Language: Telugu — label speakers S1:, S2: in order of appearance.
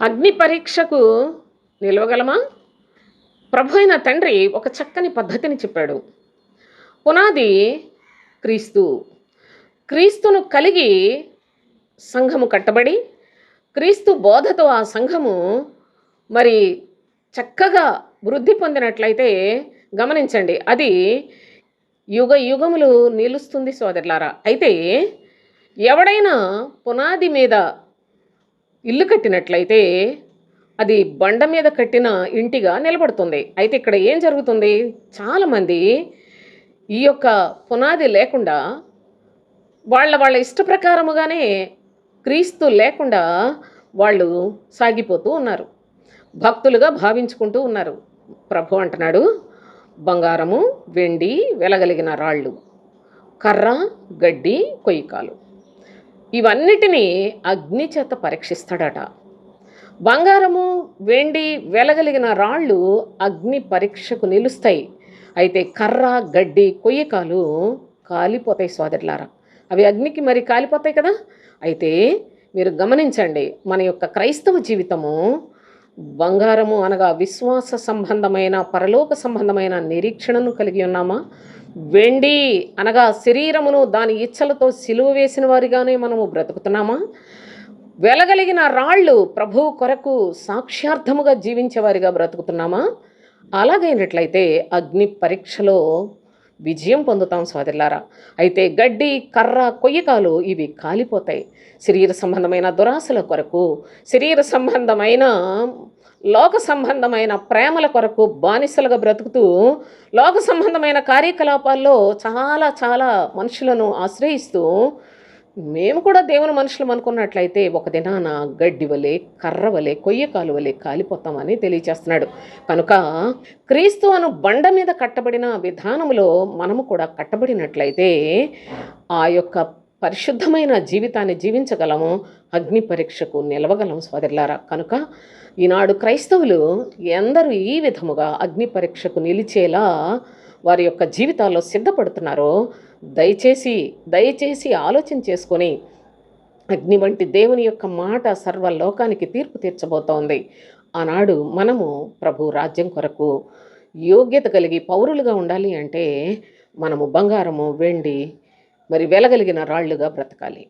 S1: అగ్ని పరీక్షకు నిలవగలమా? ప్రభు అయిన తండ్రి ఒక చక్కని పద్ధతిని చెప్పాడు. పునాది క్రీస్తు. క్రీస్తును కలిగి సంఘము కట్టబడి క్రీస్తు బోధతో ఆ సంఘము మరి చక్కగా వృద్ధి పొందినట్లయితే గమనించండి అది యుగ యుగములు నిలుస్తుంది సోదరులారా. అయితే ఎవడైనా పునాది మీద ఇల్లు కట్టినట్లయితే అది బండ మీద కట్టిన ఇంటిగా నిలబడుతుంది. అయితే ఇక్కడ ఏం జరుగుతుంది? చాలామంది ఈ యొక్క పునాది లేకుండా వాళ్ళ వాళ్ళ ఇష్ట ప్రకారముగానే క్రీస్తు లేకుండా వాళ్ళు సాగిపోతూ ఉన్నారు. భక్తులుగా భావించుకుంటూ ఉన్నారు. ప్రభు అంటున్నాడు బంగారము వెండి వెలగలిగిన రాళ్ళు కర్ర గడ్డి కొయ్యకాలు. ఇవన్నిటినీ అగ్ని చేత పరీక్షిస్తాడట. బంగారము వెండి వెలగలిగిన రాళ్ళు అగ్ని పరీక్షకు నిలుస్తాయి. అయితే కర్ర గడ్డి కొయ్యకాలు కాలిపోతాయి సోదరులారా. అవి అగ్నికి మరి కాలిపోతాయి కదా? అయితే మీరు గమనించండి మన యొక్క క్రైస్తవ జీవితము బంగారము అనగా విశ్వాస సంబంధమైన పరలోక సంబంధమైన నిరీక్షణను కలిగి ఉన్నామా? వెండి అనగా శరీరమును దాని ఇచ్చలతో సిలువ వేసిన వారిగానే మనము బ్రతుకుతున్నామా? వెలగలిగిన రాళ్ళు ప్రభువు కొరకు సాక్ష్యార్థముగా జీవించేవారిగా బ్రతుకుతున్నామా? అలాగైనట్లయితే అగ్ని పరీక్షలో విజయం పొందుతాం సోదరులారా. అయితే గడ్డి కర్ర కొయ్యకాలు ఇవి కాలిపోతాయి. శరీర సంబంధమైన దురాశల కొరకు శరీర సంబంధమైన లోక సంబంధమైన ప్రేమల కొరకు బానిసలుగా బ్రతుకుతూ లోక సంబంధమైన కార్యకలాపాల్లో చాలా చాలా మనుషులను ఆశ్రయిస్తూ మేము కూడా దేవుని మనుషులం అనుకున్నట్లయితే ఒక దినాన గడ్డి వలె కర్ర వలె కొయ్యకాలు కాలువలే కాలిపోతామని తెలియచేస్తున్నాడు. కనుక క్రీస్తు అను బండ మీద కట్టబడిన విధానములో మనము కూడా కట్టబడినట్లయితే ఆ యొక్క పరిశుద్ధమైన జీవితాన్ని జీవించగలము అగ్ని పరీక్షకు నిలవగలము సోదరులారా. కనుక ఈనాడు క్రైస్తవులు ఎందరూ ఈ విధముగా అగ్ని పరీక్షకు నిలిచేలా వారి యొక్క జీవితాల్లో సిద్ధపడుతున్నారో దయచేసి దయచేసి ఆలోచన చేసుకొని అగ్ని వంటి దేవుని యొక్క మాట సర్వలోకానికి తీర్పు తీర్చబోతోంది. ఆనాడు మనము ప్రభు రాజ్యం కొరకు యోగ్యత కలిగి పౌరులుగా ఉండాలి అంటే మనము బంగారము వెండి మరి వెలగలిగిన రాళ్ళుగా బ్రతకాలి.